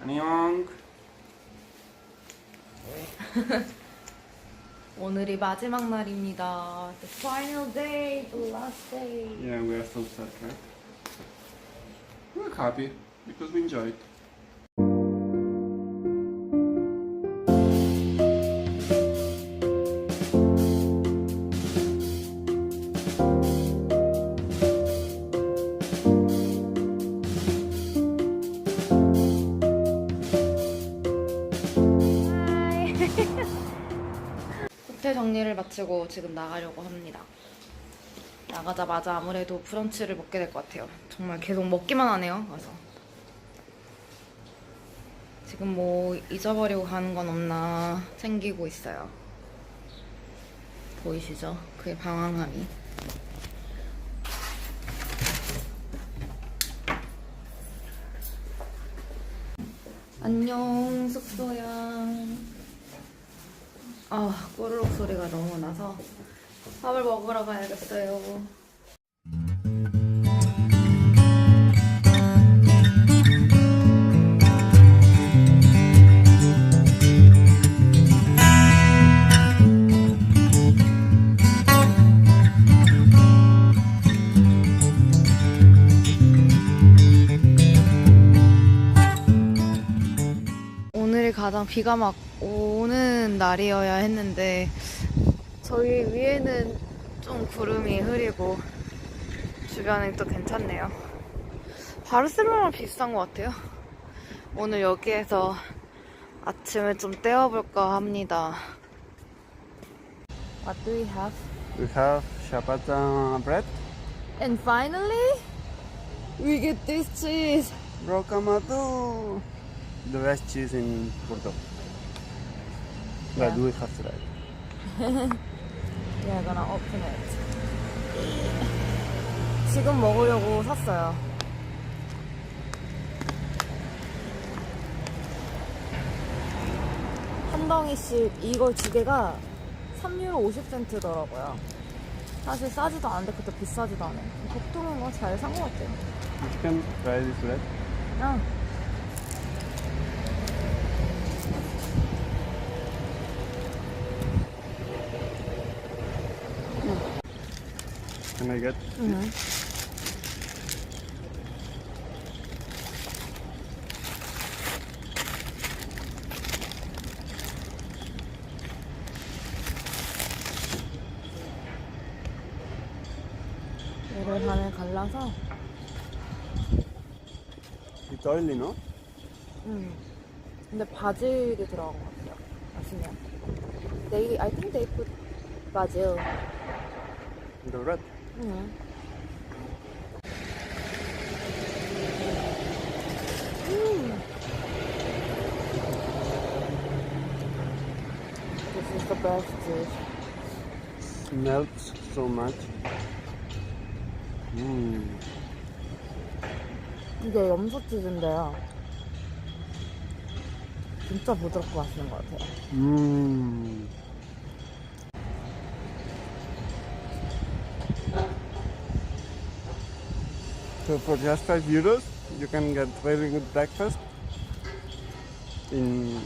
안녕. 오늘이 마지막 날입니다. The final day, the last day. Yeah, we are so sad, right? We're happy because we enjoyed. 호텔 정리를 마치고 지금 나가려고 합니다. 나가자마자 아무래도 브런치를 먹게 될 것 같아요. 정말 계속 먹기만 하네요. 그래서 지금 뭐 잊어버리고 가는 건 없나 챙기고 있어요. 보이시죠? 그의 방황함이. 안녕 숙소야. 아 꼬르륵 소리가 너무 나서 밥을 먹으러 가야겠어요. 가장 비가 막 오는 날이어야 했는데 저희 위에는 좀 구름이 흐리고 주변은 또 괜찮네요. 바르셀로나랑 비슷한 것 같아요. 오늘 여기에서 아침을 좀 때워볼까 합니다. What do we have? We have ciabatta bread, And finally, we get this cheese. rocamadour, the best cheese in. But Yeah. we have tried. We're gonna open it. 지금 먹으려고 샀어요. 한 덩이씩 이거 두 개가 3유로 50센트더라고요. 사실 싸지도 않은데 그것도 비싸지도 않아요. 보통은 뭐잘산 것 같아요. You can try this. 아. Can I get? 응. 얘를 반을 갈라서 oily, no? 음. 근데 바질이 들어간 것 같아요. 맛있네요. They, I think they put basil. The bread. 음. 음. This is the best dish. Melts so much. Mmm. 이게 염소치즈인데요. 진짜 부드럽고 맛있는 것 같아요. Mmm. So for just five euros, you can get very good breakfast in,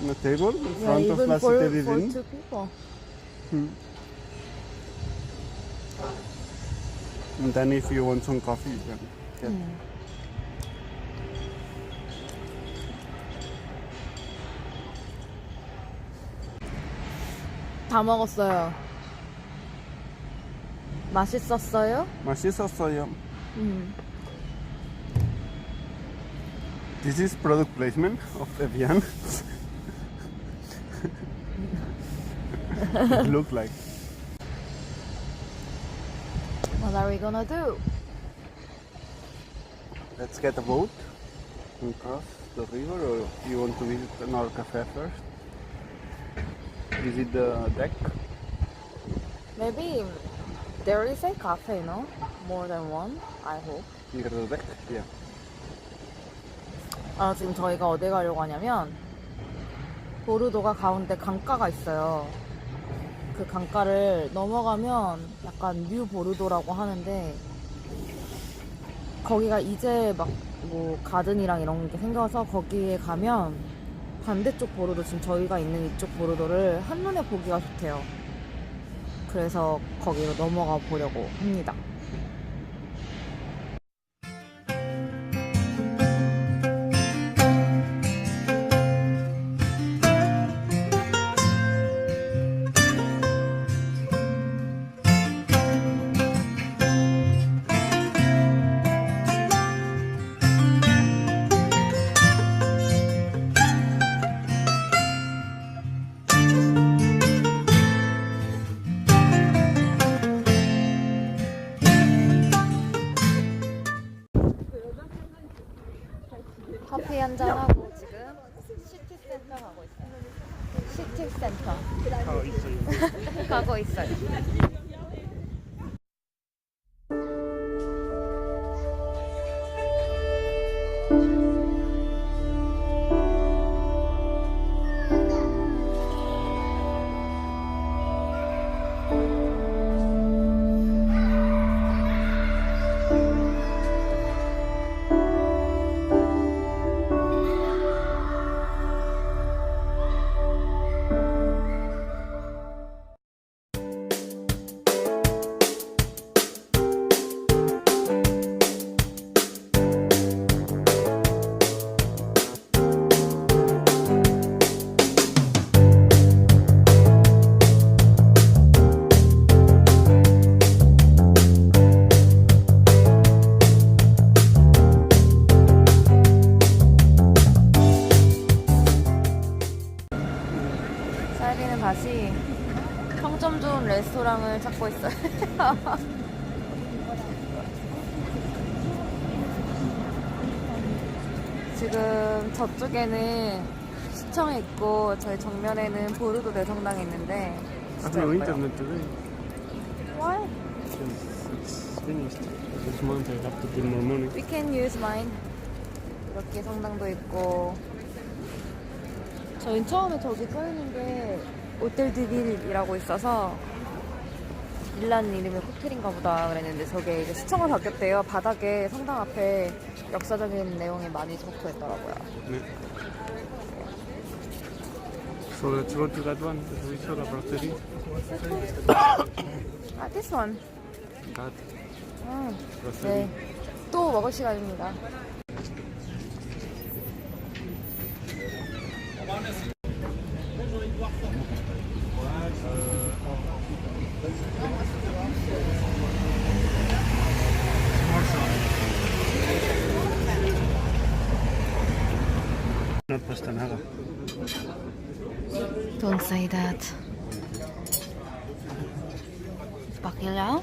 in a table in front of La for, Cité for Divine. two people. Hmm. And then if you want some coffee, you can get. 음. 다 먹었어요. 맛있었어요? 맛있었어요. 음. This is product placement of Evian. it look like. What are we gonna do? Let's get a boat and cross the river, or you want to visit another cafe first? Visit the deck. Maybe there is a cafe, no? More than one, I hope. Near the deck, yeah. 아, 지금 저희가 어디 가려고 하냐면, 보르도가 가운데 강가가 있어요. 그 강가를 넘어가면 약간 뉴 보르도라고 하는데, 거기가 이제 막 뭐 가든이랑 이런 게 생겨서 거기에 가면 반대쪽 보르도 지금 저희가 있는 이쪽 보르도를 한눈에 보기가 좋대요. 그래서 거기로 넘어가 보려고 합니다. 레스토랑을 찾고 있어요. 지금 저쪽에는 시청이 있고 저희 정면에는 보르도 대성당이 있는데 진짜 예뻐요. Why? It's finished. This month I have to give more money. We can use mine. 이렇게 성당도 있고. 저희 처음에 저기 써 있는 게 오텔 드빌이라고 있어서 빌라는 이름이 호텔인가 보다 그랬는데 저게 이제 시청을 바뀌었대요. 바닥에 성당 앞에 역사적인 내용이 많이 적혀 있더라고요. Yeah. So let's go to that one. brasserie. 아, this one. That 음. 네. 또 먹을 시간입니다. say that. Bacalhau?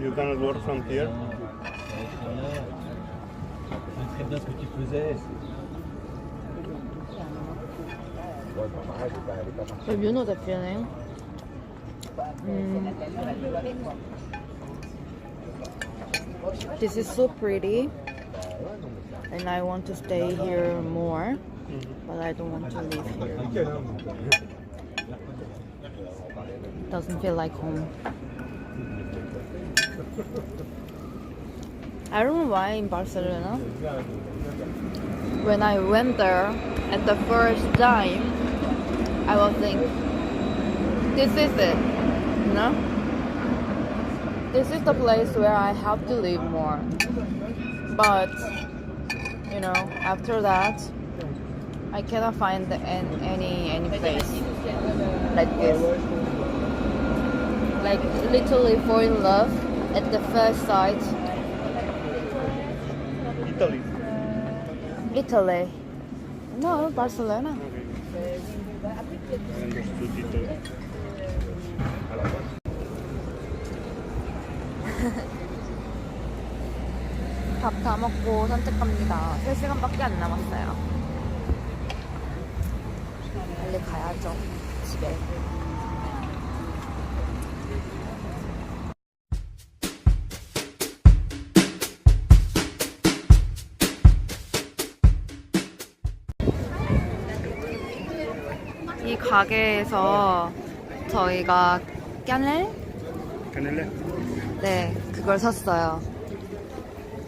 You cannot work from here. très bien ce que tu faisais. Feeling. Mm. This is so pretty and I want to stay here more, but I don't want to live here. It Doesn't feel like home. I don't know why in Barcelona. When I went there at the first time, I was thinking, this is it, you know? This is the place where I have to live more. But, you know, after that, I cannot find an- any any place like this. Like literally fall in love at the first sight. Italy. Italy. No, Barcelona. Okay. I understood Italy. 밥 다 먹고 산책합니다. 3시간밖에 안 남았어요. 빨리 가야죠. 집에. 이 가게에서 저희가 깐렐? Canele. 네, 그걸 샀어요.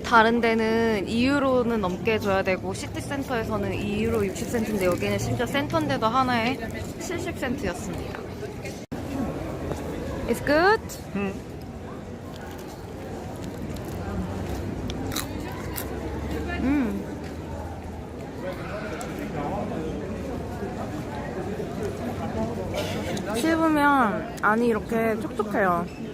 다른 데는 2유로는 넘게 줘야 되고 시티센터에서는 2유로 60센트인데 여기는 심지어 센터인데도 하나에 70센트였습니다. It's good? 음. 씹으면 안이 이렇게 촉촉해요.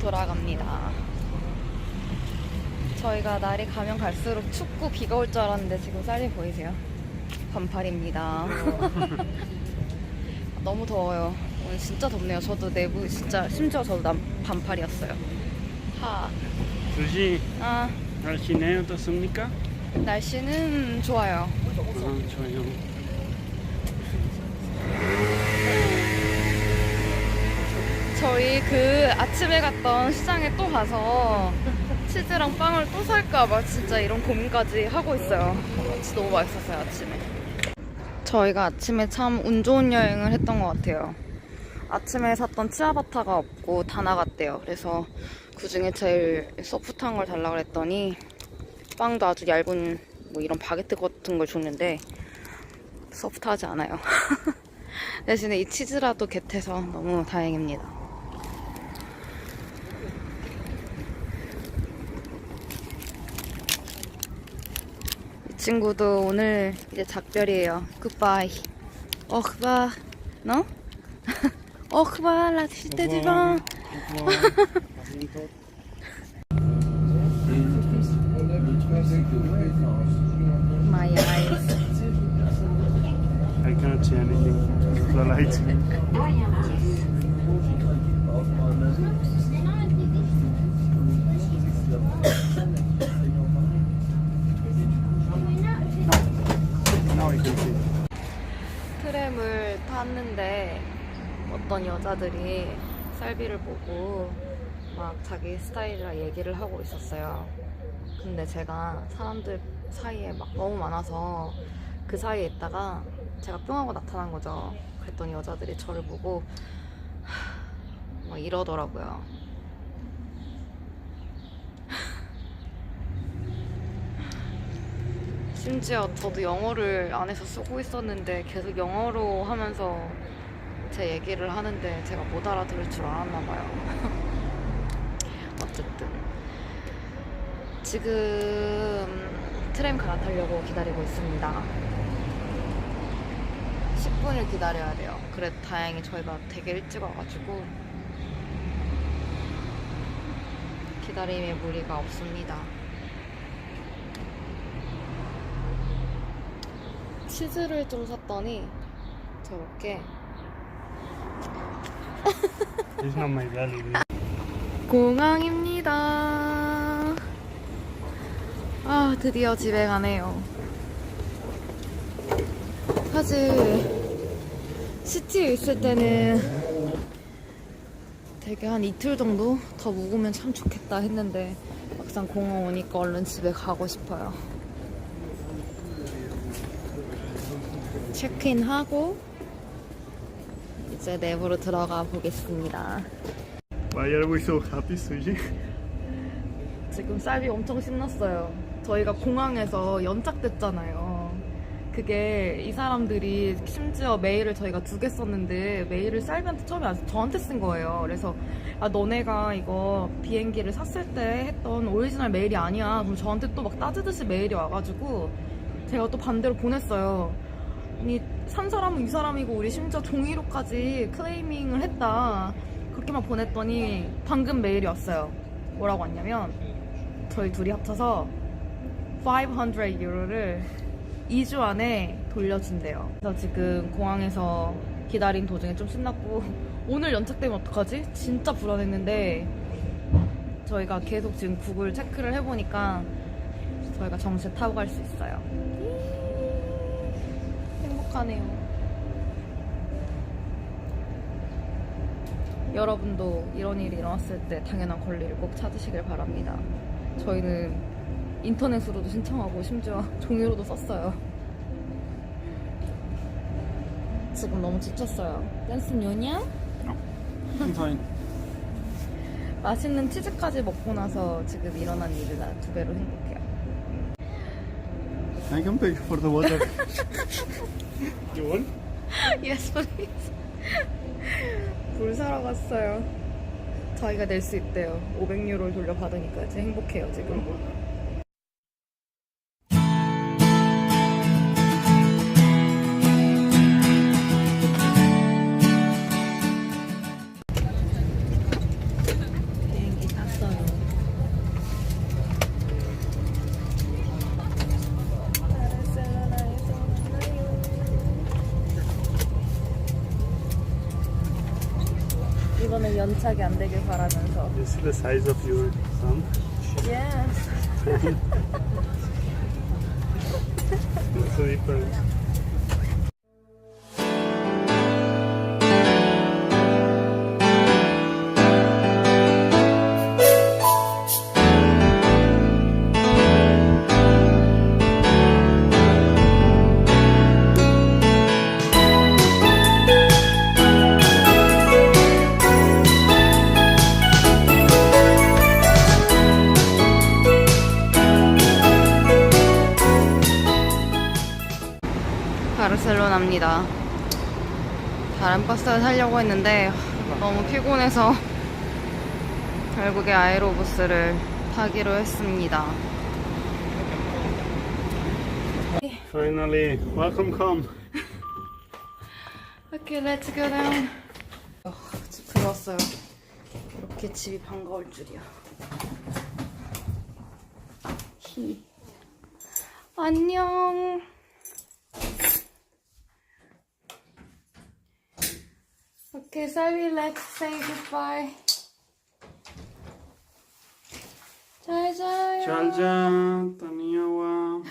돌아갑니다. 저희가 날이 가면 갈수록 춥고 비가 올 줄 알았는데 지금 쌀이 보이세요? 반팔입니다. 너무 더워요. 오늘 진짜 덥네요. 저도 내부 진짜 심지어 저도 남, 반팔이었어요. 하. 수지, 아, 날씨는 어떻습니까? 날씨는 좋아요. 아, 좋아요. 저희 그 아침에 갔던 시장에 또 가서 치즈랑 빵을 또 살까봐 진짜 이런 고민까지 하고 있어요. 진짜 너무 맛있었어요, 아침에. 저희가 아침에 참 운 좋은 여행을 했던 것 같아요. 아침에 샀던 치아바타가 없고 다 나갔대요. 그래서 그 중에 제일 소프트한 걸 달라고 했더니 빵도 아주 얇은 뭐 이런 바게트 같은 걸 줬는데 소프트하지 않아요. 대신에 이 치즈라도 겟해서 너무 다행입니다. 이 친구도 오늘 이제 작별이에요. 굿바이. 어, 그바, 너? 어, 그바, 라, 시대 디방. My eyes. I cannot see anything. The light. Now I can see. 탔는데 어떤 여자들이 쌀비를 보고 막 자기 스타일이라 얘기를 하고 있었어요. 근데 제가 사람들 사이에 막 너무 많아서 그 사이에 있다가 제가 뿅 하고 나타난 거죠. 그랬더니 여자들이 저를 보고 막 이러더라고요. 심지어 저도 영어를 안에서 쓰고 있었는데 계속 영어로 하면서 제 얘기를 하는데 제가 못 알아들을 줄 알았나 봐요. 어쨌든 지금 트램 갈아타려고 기다리고 있습니다. 10분을 기다려야 돼요. 그래도 다행히 저희가 되게 일찍 와가지고 기다림에 무리가 없습니다. 치즈를 좀 샀더니 저렇게 It's not my belly. 공항입니다. 아, 드디어 집에 가네요. 사실, 시티에 있을 때는 되게 한 이틀 정도 더 묵으면 참 좋겠다 했는데, 막상 공항 오니까 얼른 집에 가고 싶어요. 체크인하고, 이제 내부로 들어가 보겠습니다. Why are we so happy, Suji? 지금 쌀이 엄청 신났어요. 저희가 공항에서 연착됐잖아요. 그게 이 사람들이 심지어 메일을 저희가 두 개 썼는데 메일을 쌀비한테 처음에 안- 저한테 쓴 거예요. 그래서 아 너네가 이거 비행기를 샀을 때 했던 오리지널 메일이 아니야. 그럼 저한테 또 막 따지듯이 메일이 와가지고 제가 또 반대로 보냈어요. 아니 산 사람은 이 사람이고 우리 심지어 종이로까지 클레이밍을 했다. 그렇게만 보냈더니 방금 메일이 왔어요. 뭐라고 왔냐면 저희 둘이 합쳐서 500 유로를 2주 안에 돌려준대요. 그래서 지금 공항에서 기다린 도중에 좀 신났고 오늘 연착되면 어떡하지? 진짜 불안했는데 저희가 계속 지금 구글 체크를 해보니까 저희가 정시에 타고 갈 수 있어요. 행복하네요. 여러분도 이런 일이 일어났을 때 당연한 권리를 꼭 찾으시길 바랍니다. 저희는 인터넷으로도 신청하고 심지어 종이로도 썼어요. 지금 너무 지쳤어요. 댄스 요냐? Fine. 맛있는 치즈까지 먹고 나서 지금 일어난 일을 두 배로 행복해요. I can pay for the water. you want? yes, please. 물 사러 갔어요. 저희가 낼 수 있대요. 500유로를 돌려받으니까 이제 행복해요, 지금. 이번엔 연착이 안 되길 바라면서. You see the size of your thumb? Yes. It's a different. 버스를 타려고 했는데 너무 피곤해서 결국에 아에로부스를 타기로 했습니다. Finally, welcome home. 오케이, 렛츠 고 다운. 어, 집 들어왔어요. 이렇게 집이 반가울 줄이야. 히. 안녕. 오케이, 살비, let's say goodbye. 잘 자요. 잘자, 다녀와.